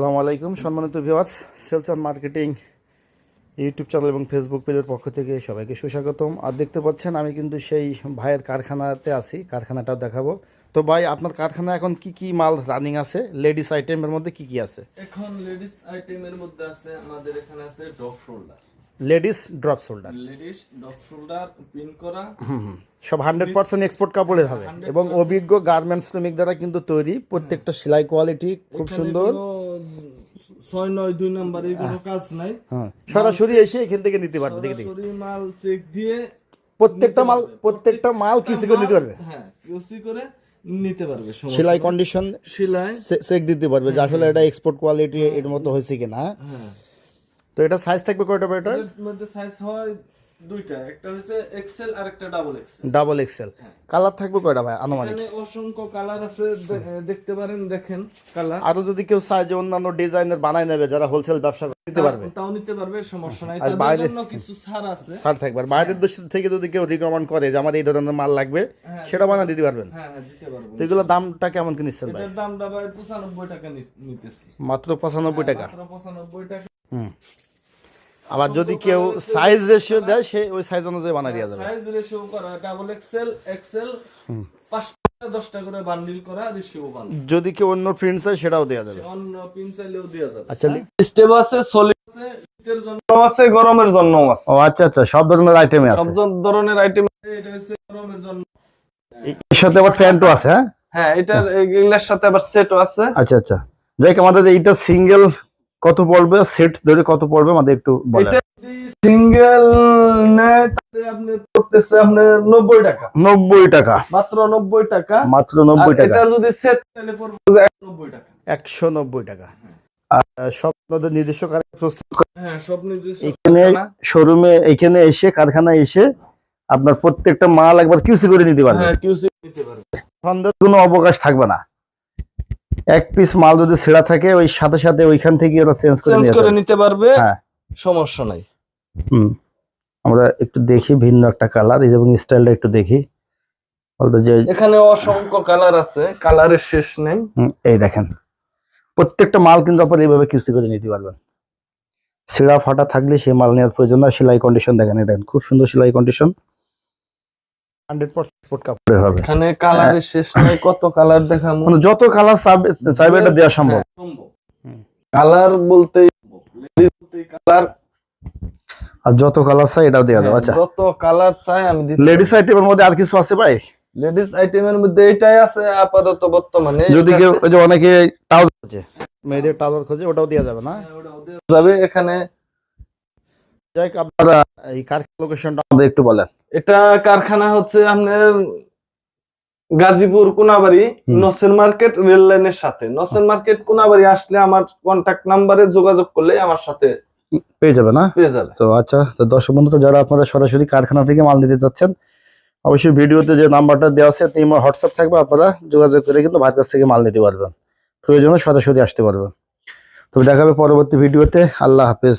আসসালামু আলাইকুম সম্মানিত viewers sales and marketing YouTube channel এবং ফেসবুক পেজের পক্ষ থেকে সবাইকে সুস্বাগতম। আর দেখতে পাচ্ছেন আমি কিন্তু সেই ভাইয়ের কারখানাতে আছি কারখানাটাও দেখাবো। তো ভাই আপনার কারখানা এখন কি কি মাল রানিং আছে? লেডিস আইটেমের মধ্যে কি কি আছে? এখন লেডিস আইটেমের মধ্যে আছে আমাদের এখানে আছে drop shoulder ladies drop shoulder ladies drop shoulder pin করা। হুম সব হান্ড্রেড পার্সেন্ট এক্সপোর্ট কাপড়ের হবে। এবং অভিজ্ঞ গার্মেন্টস শ্রমিক দ্বারা কিন্তু তৈরি। প্রত্যেকটা সেলাই কোয়ালিটি খুব সুন্দর। ছয় নয় দুই নাম্বারের কোনো কাজ নাই। হ্যাঁ। সরাসরি এসে এখান থেকে নিতে পারবে দেখে দেখে। সরাসরি মাল চেক দিয়ে প্রত্যেকটা মাল প্রত্যেকটা মাল কিসে করে নিতে পারবে। হ্যাঁ করে নিতে পারবে সেলাই কন্ডিশন সেলাই চেক দিতে পারবে যে আসলে এটা এক্সপোর্ট কোয়ালিটি এর মতো হয়েছে কিনা। হ্যাঁ। তো এটা সাইজ থাকবে কয়টা বেটার মধ্যে সাইজ হয় দুইটা একটা হচ্ছে এক্সেল আর একটা double XL double XL colour থাকবে কয়টা ভাই আনুমানিক? এখানে অসংখ্য কালার আছে দেখতে পারেন দেখেন কালার আরও যদি কেউ চায় যে অন্যান্য ডিজাইনের নেবে যারা হোলসেল ব্যবসা নিতে পারবে। তাও নিতে পারবে সমস্যা নাই। তাদের জন্য কিছু ছাড় আছে। ছাড় থাকবে। আর বাইরের দেশ থেকে যদি কেউ রিকমেন্ড করে যে আমার এই ধরনের মাল লাগবে সেটা বানা দিতে পারবেন। হ্যাঁ হ্যাঁ দিতে তো দামটা কেমন কি নিচ্ছেন ভাই? এটার দামটা ভাই পঁচানব্বই টাকা নিতেছি। মাত্র পঁচানব্বই টাকা। মাত্র পঁচানব্বই টাকা। হুম। আবার যদি কেউ সাইজ রেশিও দেয় সে ওই সাইজ অনুযায়ী বানাই দেওয়া যাবে সাইজ রেশিও করা ডাবল এক্সেল এক্সেল পাঁচটা দশটা করে বান্ডিল করা রেশিও বান্ডিল যদি কেউ অন্য প্রিন্ট চায় সেটাও দেওয়া যাবে। অন্য পিন চাইলেও দেওয়া যাবে। আচ্ছা স্টেপ আছে সলিড আছে শীতের জন্য আছে গরমের জন্য আছে। ও আচ্ছা আচ্ছা সব ধরনের আইটেমে আছে। সব ধরনের আইটেম এটা হচ্ছে গরমের জন্য। এর সাথে আবার প্যান্টও আছে হ্যাঁ? হ্যাঁ এটার এগুলার সাথে আবার সেটও আছে। আচ্ছা আচ্ছা। যাই আমাদের এইটা সিঙ্গেল কত পড়বে? সেট ধরে কত পড়বে? আমাদের একটু বলেন। সিঙ্গেল আপনি করতেছে আপনি নব্বই টাকা। মাত্র নব্বই টাকা। মাত্র টাকা। এটার যদি সেট তাহলে পড়বে নব্বই টাকা। একশো নব্বই টাকা। আর সব আপনাদের নিজস্ব কারখানা প্রস্তুত হ্যাঁ সব নিজস্ব এখানে শোরুমে এখানে এসে কারখানায় এসে আপনার প্রত্যেকটা মাল একবার কিউসি করে নিতে পারবে হ্যাঁ কিউসি নিতে পারবে সন্দেহের কোনো অবকাশ থাকবে না। এক পিস মাল যদি ছেঁড়া থাকে ওই সাথে সাথে ওইখান থেকে ওরা চেঞ্জ করে চেঞ্জ করে নিতে পারবে হ্যাঁ। সমস্যা নাই। হুম। আমরা একটু দেখি ভিন্ন একটা কালার এবং স্টাইলটা একটু দেখি। বলতো যে এখানে অসংখ্য কালার আছে কালারের শেষ নেই। হুম, এই দেখেন। প্রত্যেকটা মাল কিন্তু আপনার এইভাবে কিউসি করে নিতে পারবেন। ছিঁড়া ফাটা থাকলে সেই মাল নেওয়ার প্রয়োজন না সেলাই কন্ডিশন দেখেন এটা দেখেন, খুব সুন্দর সেলাই কন্ডিশন হান্ড্রেড পার্সেন্ট স্পোর্ট কাপড়ের হবে এখানে কালারের শেষ নাই কত কালার দেখামু? মানে যত কালার চাইবে এটা দেওয়া সম্ভব। কালার বলতে কালার আর যত কালার চাই এটাও দেওয়া যাবে আচ্ছা। যত কালার চাই আমি দিতে লেডিস আইটেমের মধ্যে আর কিছু আছে ভাই? লেডিস আইটেমের মধ্যে এটাই আছে আপাতত বর্তমানে। যদি কেউ ওই যে অনেকে ট্রাউজার খোঁজে। মেয়েদের ট্রাউজার খোঁজে ওটাও দেওয়া যাবে না? যাবে এখানে। যাই হোক, আপনারা এই কারখানা লোকেশনটা আমাদের একটু বলেন। এটা কারখানা হচ্ছে আপনার গাজীপুর কোনাবাড়ি। নসের মার্কেট রেল লাইনের সাথে। নসের মার্কেট কোনাবাড়ি আসলে আমার কন্টাক্ট নাম্বারে যোগাযোগ করলে আমার সাথে পেয়ে যাবে না? পেয়ে যাবে। তো আচ্ছা তো দর্শক বন্ধুরা যারা আপনারা সরাসরি কারখানা থেকে মাল নিতে চাচ্ছেন অবশ্যই ভিডিওতে যে নাম্বারটা দেওয়া আছে তিন হোয়াটসঅ্যাপ থাকবে আপনারা যোগাযোগ করে কিন্তু ভাইয়ের কাছ থেকে মাল নিতে পারবেন। প্রয়োজনে সরাসরি আসতে পারবেন। তো দেখা হবে পরবর্তী ভিডিওতে। আল্লাহ হাফেজ।